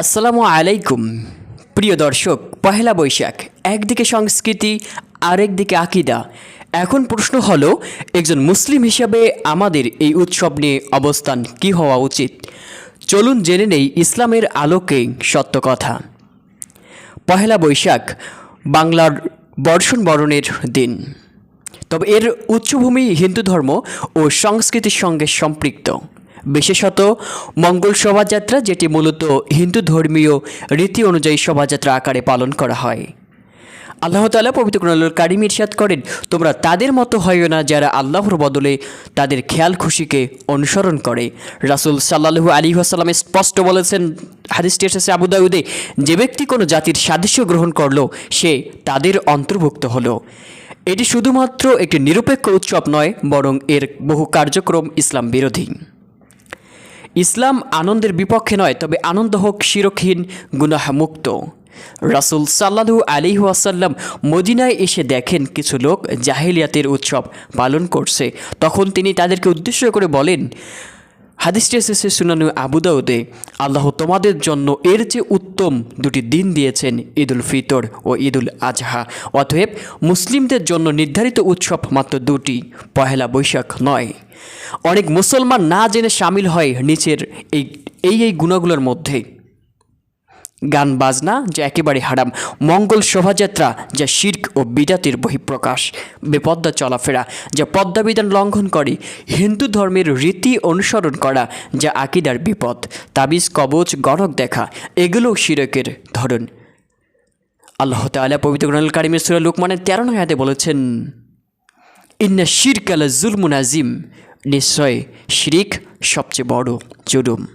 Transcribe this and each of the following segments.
আসসালামু আলাইকুম, প্রিয় দর্শক, পহেলা বৈশাখ, একদিকে সংস্কৃতি আরেকদিকে আকিদা। এখন প্রশ্ন হলো, একজন মুসলিম হিসাবে আমাদের এই উৎসব নিয়ে অবস্থান কি হওয়া উচিত? চলুন জেনে নেই ইসলামের আলোকে সত্য কথা। পহেলা বৈশাখ, বাংলার বর্ষণ বরণের দিন। তবে এর উচ্চভূমি হিন্দু ধর্ম ও সংস্কৃতির সঙ্গে সম্পৃক্ত। বিশেষত মঙ্গল শোভাযাত্রা, যেটি মূলত হিন্দু ধর্মীয় রীতি অনুযায়ী শোভাযাত্রা আকারে পালন করা হয়। আল্লাহ তালা পবিত্র কুরআনুল কারিম ইরশাদ করেন, তোমরা তাদের মতো হইও না যারা আল্লাহর বদলে তাদের খেয়াল খুশিকে অনুসরণ করে। রাসূল সাল্লাল্লাহু আলী আসাল্লাম স্পষ্ট বলেছেন, হাদিসটি এসেছে আবু দাউদে, যে ব্যক্তি কোনো জাতির সাদৃশ্য গ্রহণ করল, সে তাদের অন্তর্ভুক্ত হলো। এটি শুধুমাত্র একটি নিরপেক্ষ উৎসব নয়, বরং এর বহু কার্যক্রম ইসলাম বিরোধী। ইসলাম আনন্দের বিপক্ষে নয়, তবে আনন্দ হোক, শিরকহীন গুনাহ মুক্ত রাসুল সাল্লাহু আলী ওয়াসাল্লাম মদিনায় এসে দেখেন কিছু লোক জাহেলিয়াতের উৎসব পালন করছে। তখন তিনি তাদেরকে উদ্দেশ্য করে বলেন হাদিসটি এসেছে সুনানু আবুদাউদে আল্লাহ তোমাদের জন্য এর যে উত্তম দুটি দিন দিয়েছেন, ঈদুল ফিতর ও ঈদুল আজহা। অতএব মুসলিমদের জন্য নির্ধারিত উৎসব মাত্র দুটি, পহেলা বৈশাখ নয়। অনেক মুসলমান না জেনে সামিল হয় নিচের এই এই এই গুণাগুলোর মধ্যে। গান, বাজনা যা একেবারে হারাম। মঙ্গল শোভাযাত্রা যা শির্ক ও বিদাতির বহিঃপ্রকাশ। বেপদ্দা চলাফেরা যা পদ্মাবিধান লঙ্ঘন করে। হিন্দু ধর্মের রীতি অনুসরণ করা যা আকিদার বিপদ। তাবিজ, কবচ গড়ক দেখা, এগুলোও শিরকের ধরন। আল্লাহ তাআলা পবিত্র গ্রন্থ কারিমের সুরা লুকমানের তেরো নয়াতে বলেছেন, ইন্না আলা জুলমুন আজিম। নিশ্চয় শিরিক সবচেয়ে বড় জুলুম।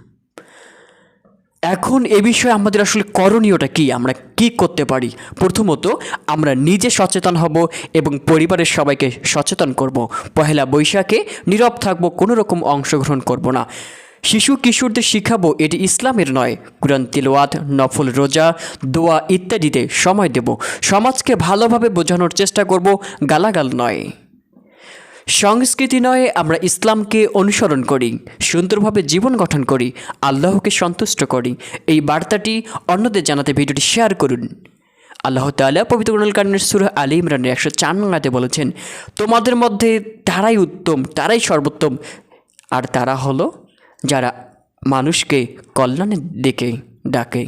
এখন এ বিষয়ে আমাদের আসলে করণীয়টা কি? আমরা কি করতে পারি? প্রথমত, আমরা নিজে সচেতন হব এবং পরিবারের সবাইকে সচেতন করব। পহেলা বৈশাখে নীরব থাকব, কোনো রকম অংশগ্রহণ করব না। শিশু কিশোরদের শিখাবো, এটি ইসলামের নয়। কুরআন তিলওয়াত, নফল রোজা, দোয়া ইত্যাদিতে সময় দেব। সমাজকে ভালোভাবে বোঝানোর চেষ্টা করব, গালাগাল নয়। সংস্কৃতি নয়, আমরা ইসলামকে অনুসরণ করি, সুন্দরভাবে জীবন গঠন করি, আল্লাহকে সন্তুষ্ট করি। এই বার্তাটি অন্যদের জানাতে ভিডিওটি শেয়ার করুন। আল্লাহ তাআলা পবিত্র কুরআনুল কারিমের সূরা আলী ইমরানের একশো চার নঙ্গাতে বলেছেন, তোমাদের মধ্যে তারাই উত্তম, তারাই সর্বোত্তম। আর তারা হলো যারা মানুষকে কল্যাণের দিকে ডাকে।